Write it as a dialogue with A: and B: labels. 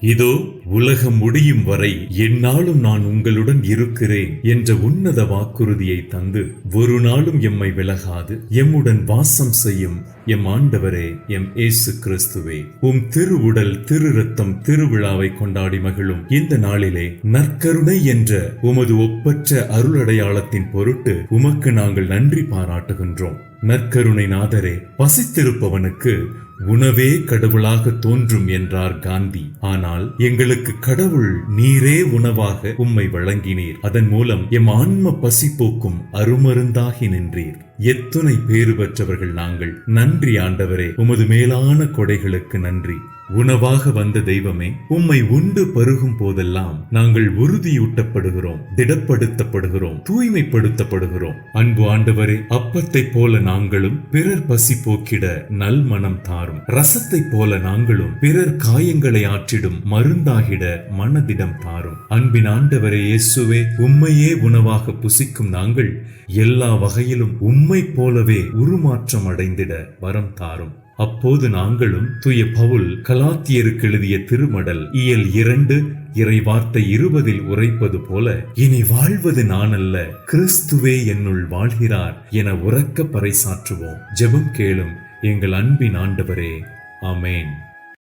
A: இதோ உலகம் முடியும் வரை எந்நாளும் நான் உங்களுடன் இருக்கிறேன் என்ற உன்னத வாக்குறுதியை தந்து ஒரு நாளும் எம்மை விலகாது. எம்முடன் வாசம் செய்யும் எம் ஆண்டவரே எம் ஏசு கிறிஸ்துவே. உம் திருவுடல் திரு ரத்தம் திருவிழாவை கொண்டாடி மகிழும். இந்த நாளிலே நற்கருணை என்ற உமது ஒப்பற்ற அருளடையாளத்தின் பொருட்டு உமக்கு நாங்கள் நன்றி பாராட்டுகின்றோம். நற்கருணை நாதரே பசித்திருப்பவனுக்கு உணவே கடவுளாக தோன்றும் என்றார் காந்தி. ஆனால் எங்களுக்கு கடவுள் நீரே உணவாக உம்மை வழங்கினீர். அதன் மூலம் எம் ஆன்ம பசி போக்கும் அருமருந்தாகி நின்றீர். எத்துணை பேறு பெற்றவர்கள் நாங்கள். நன்றி ஆண்டவரே உமது மேலான கொடைகளுக்கு நன்றி. உணவாக வந்த தெய்வமே உம்மை உண்டு பருகும் போதெல்லாம் நாங்கள் உறுதியூட்டப்படுகிறோம் திடப்படுத்தப்படுகிறோம் தூய்மைப்படுத்தப்படுகிறோம். அன்பு ஆண்டவரே அப்பத்தைப் போல நாங்களும் பிறர் பசி போக்கிட நல் மனம் தாரும். ரசத்தைப் போல நாங்களும் பிறர் காயங்களை ஆற்றிடும் மருந்தாகிட மனதிடம் தாரும். அன்பின் ஆண்டவரே இயேசுவே உம்மையே உணவாக புசிக்கும் நாங்கள் எல்லா வகையிலும் உம்மை போலவே உருமாற்றம் அடைந்திட வரம் தாரும். அப்போது நாங்களும் தூய பவுல் கலாத்தியருக்கு எழுதிய திருமடல் இயல் இரண்டு இறைவார்த்தை இருபதில் உரைப்பது போல இனி வாழ்வது நானல்ல கிறிஸ்துவே என்னுள் வாழ்கிறார் என உறக்க பறைசாற்றுவோம். ஜெபம் கேளும் எங்கள் அன்பின் ஆண்டவரே. அமேன்